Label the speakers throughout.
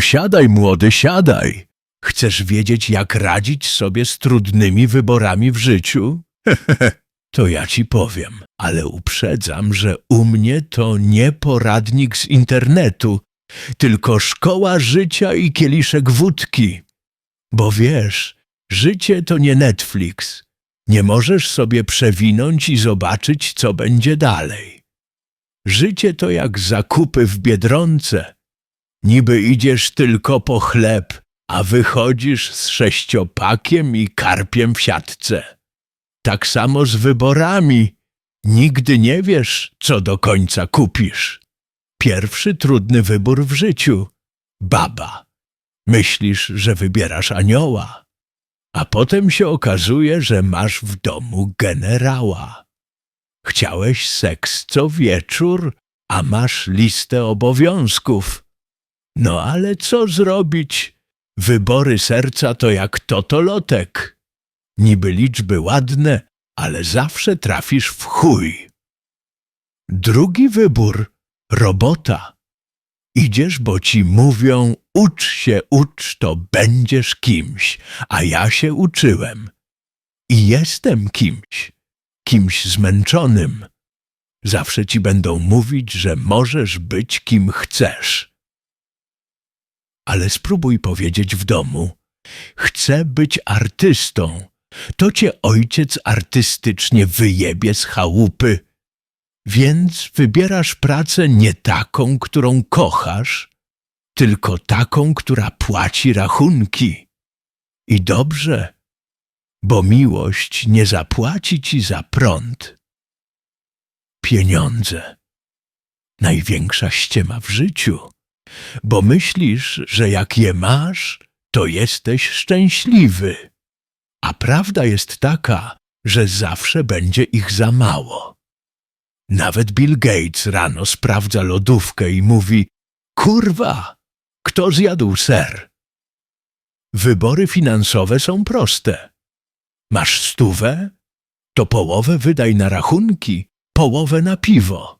Speaker 1: Siadaj, młody, siadaj. Chcesz wiedzieć, jak radzić sobie z trudnymi wyborami w życiu? to ja ci powiem, ale uprzedzam, że u mnie to nie poradnik z internetu, tylko szkoła życia i kieliszek wódki. Bo wiesz, życie to nie Netflix. Nie możesz sobie przewinąć i zobaczyć, co będzie dalej. Życie to jak zakupy w biedronce. Niby idziesz tylko po chleb, a wychodzisz z sześciopakiem i karpiem w siatce. Tak samo z wyborami. Nigdy nie wiesz, co do końca kupisz. Pierwszy trudny wybór w życiu. Baba. Myślisz, że wybierasz anioła. A potem się okazuje, że masz w domu generała. Chciałeś seks co wieczór, a masz listę obowiązków. No ale co zrobić? Wybory serca to jak totolotek. Niby liczby ładne, ale zawsze trafisz w chuj. Drugi wybór robota. Idziesz, bo ci mówią, ucz się, ucz, to będziesz kimś, a ja się uczyłem. I jestem kimś, kimś zmęczonym. Zawsze ci będą mówić, że możesz być kim chcesz. Ale spróbuj powiedzieć w domu, chcę być artystą. To cię ojciec artystycznie wyjebie z chałupy. Więc wybierasz pracę nie taką, którą kochasz, tylko taką, która płaci rachunki. I dobrze, bo miłość nie zapłaci ci za prąd. Pieniądze. Największa ściema w życiu, bo myślisz, że jak je masz, to jesteś szczęśliwy. A prawda jest taka, że zawsze będzie ich za mało. Nawet Bill Gates rano sprawdza lodówkę i mówi: Kurwa, kto zjadł ser? Wybory finansowe są proste. Masz stówę? To połowę wydaj na rachunki, połowę na piwo.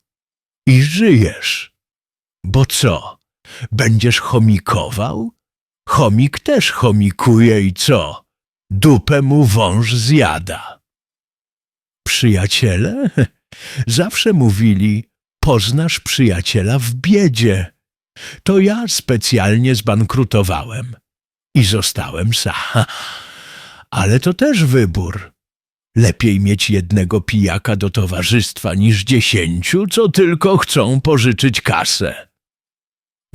Speaker 1: I żyjesz. Bo co? Będziesz chomikował? Chomik też chomikuje i co? Dupę mu wąż zjada. Przyjaciele? Zawsze mówili, poznasz przyjaciela w biedzie. To ja specjalnie zbankrutowałem i zostałem sam. Ale to też wybór. Lepiej mieć jednego pijaka do towarzystwa niż dziesięciu, co tylko chcą pożyczyć kasę.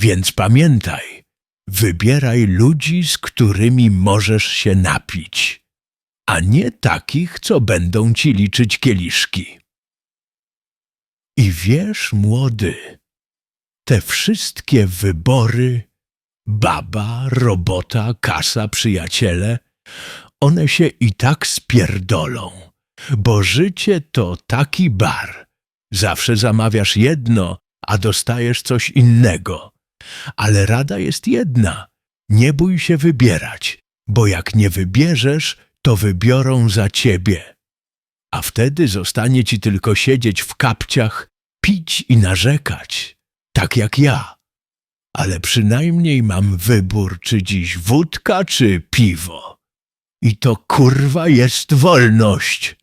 Speaker 1: Więc pamiętaj, wybieraj ludzi, z którymi możesz się napić, a nie takich, co będą ci liczyć kieliszki. I wiesz, młody, te wszystkie wybory, baba, robota, kasa, przyjaciele, one się i tak spierdolą, bo życie to taki bar. Zawsze zamawiasz jedno, a dostajesz coś innego. Ale rada jest jedna. Nie bój się wybierać, bo jak nie wybierzesz, to wybiorą za ciebie. A wtedy zostanie ci tylko siedzieć w kapciach, pić i narzekać, tak jak ja. Ale przynajmniej mam wybór, czy dziś wódka, czy piwo. I to kurwa jest wolność.